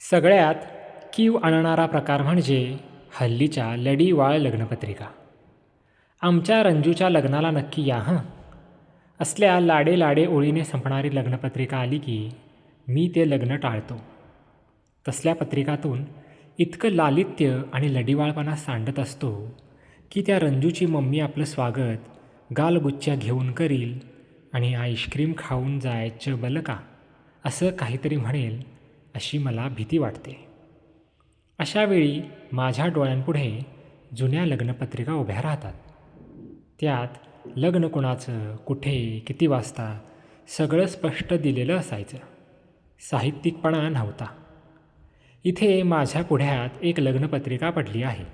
सगळ्यात कीव आणणारा प्रकार म्हणजे हल्लीच्या लढीवाळ लग्नपत्रिका. आमच्या रंजूच्या लग्नाला नक्की या हं? असल्या लाडे लाडे ओळीने संपणारी लग्नपत्रिका आली की मी ते लग्न टाळतो. तसल्या पत्रिकातून इतकं लालित्य आणि लढीवाळपणा सांडत असतो की त्या रंजूची मम्मी आपलं स्वागत गालगुच्च्या घेऊन करील आणि आईस्क्रीम खाऊन जायचं बलं का? असं काहीतरी म्हणेल अशी मला भीती वाटते. अशावेळी माझ्या डोळ्यांपुढे जुन्या लग्नपत्रिका उभ्या राहतात. त्यात लग्न कुणाचं कुठे किती वाजता सगळं स्पष्ट दिलेलं असायचं. साहित्यिकपणा नव्हता. इथे माझ्या पुढ्यात एक लग्नपत्रिका पडली आहे.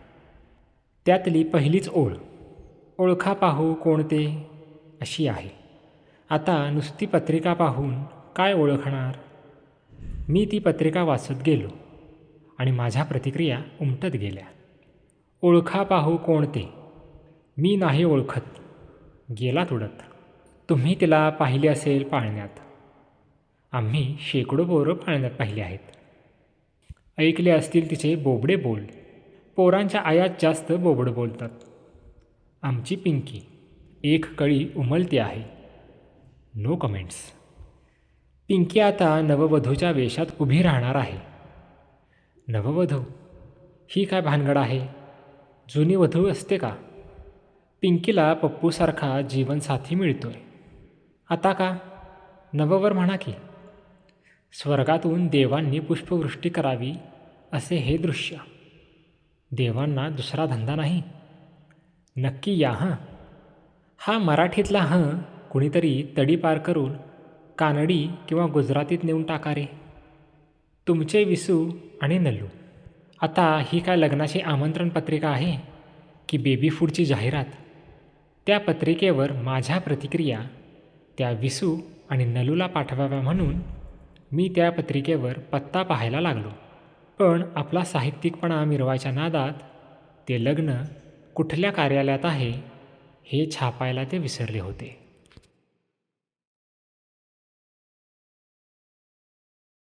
त्यातली पहिलीच ओळ ओळखा पाहू कोणते अशी आहे. आता नुसती पत्रिका पाहून काय ओळखणार? मी ती पत्रिका वाचत गेलो आणि माझ्या प्रतिक्रिया उमटत गेल्या. ओळखा पाहू कोणते मी नाही ओळखत. गेला तुडत तुम्ही तिला पाहिली असेल पाळण्यात. आम्ही शेकडो पोरं पाळण्यात पाहिली आहेत. ऐकले असतील तिचे बोबडे बोल. पोरांच्या आयात जास्त बोबड बोलतात. आमची पिंकी. एक कळी उमलते आहे. नो कमेंट्स पिंकी आता नववधूच्या वेशात उभी राहणार आहे. नववधू ही काय भानगड आहे? जुनी वधू असते का? पिंकीला पप्पूसारखा जीवनसाथी मिळतोय. आता का? नववर म्हणा की. स्वर्गातून देवांनी पुष्पवृष्टी करावी असे हे दृश्य. देवांना दुसरा धंदा नाही. नक्की या हां. हा मराठीतला हं कुणीतरी तडी पार करून कानडी किंवा गुजरातीत नेऊन टाका रे. तुमचे विसू आणि नल्लू. आता ही काय लग्नाची आमंत्रण पत्रिका आहे की बेबी फूडची जाहिरात? त्या पत्रिकेवर माझ्या प्रतिक्रिया त्या विसू आणि नलूला पाठवाव्या म्हणून मी त्या पत्रिकेवर पत्ता पाहायला लागलो. पण आपला साहित्यिकपणा मिरवायच्या नादात ते लग्न कुठल्या कार्यालयात आहे हे छापायला ते विसरले होते.